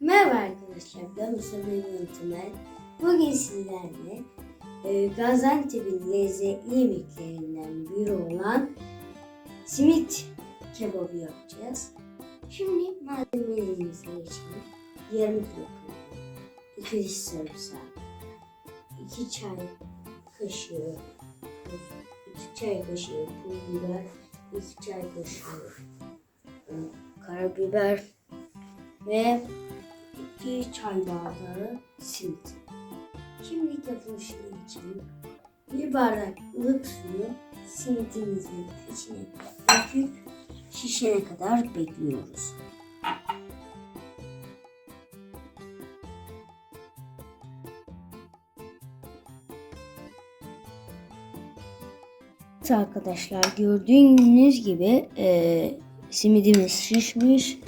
Merhaba arkadaşlar, ben Mustafa Yönetmen. Bugün sizlerle e, Gaziantep'in lezzetli yemeklerinden biri olan simit kebabı yapacağız. Şimdi malzemelerimizi geçelim. Yarım kilo kıyma, 2 diş sarımsak, 2 çay kaşığı tuz, 2 çay kaşığı pul biber, 2 çay kaşığı e, karabiber, ve 2 çay bardağı simit. Şimdi yapılışını için bir bardak ılık suyu simitimizin içine döküp şişene kadar bekliyoruz. Evet arkadaşlar gördüğünüz gibi e, simidimiz şişmiş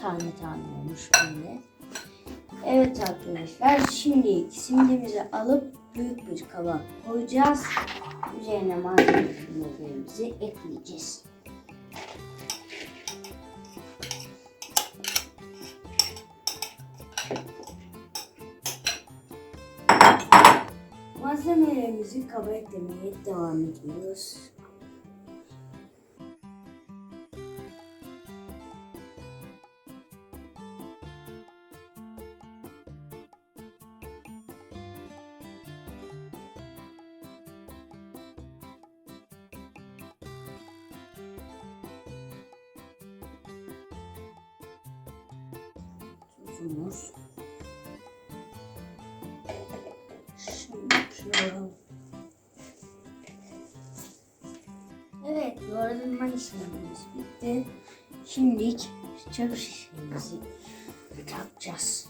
tane tane olmuş böyle. Evet arkadaşlar şimdi simidimizi alıp büyük bir kaba koyacağız. Üzerine malzemelerimizi ekleyeceğiz. Malzemelerimizi kaba eklemeye devam ediyoruz. Tuzumuz. Şimdi. Evet, yoğrulma işlemimiz bitti. Şimdi çabuk şişemizi takacağız.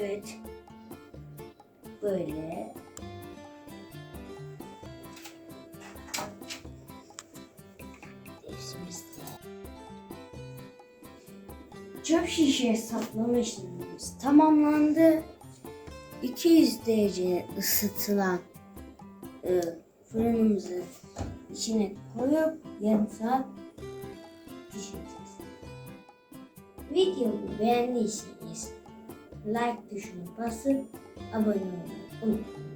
Evet. Böyle. Çöp şişe saklama işlemimiz tamamlandı. 200 derece ısıtılan e, fırınımızı içine koyup yarım saat pişireceğiz. Videomu beğendiyseniz like tuşuna basıp abone olmayı unutmayın.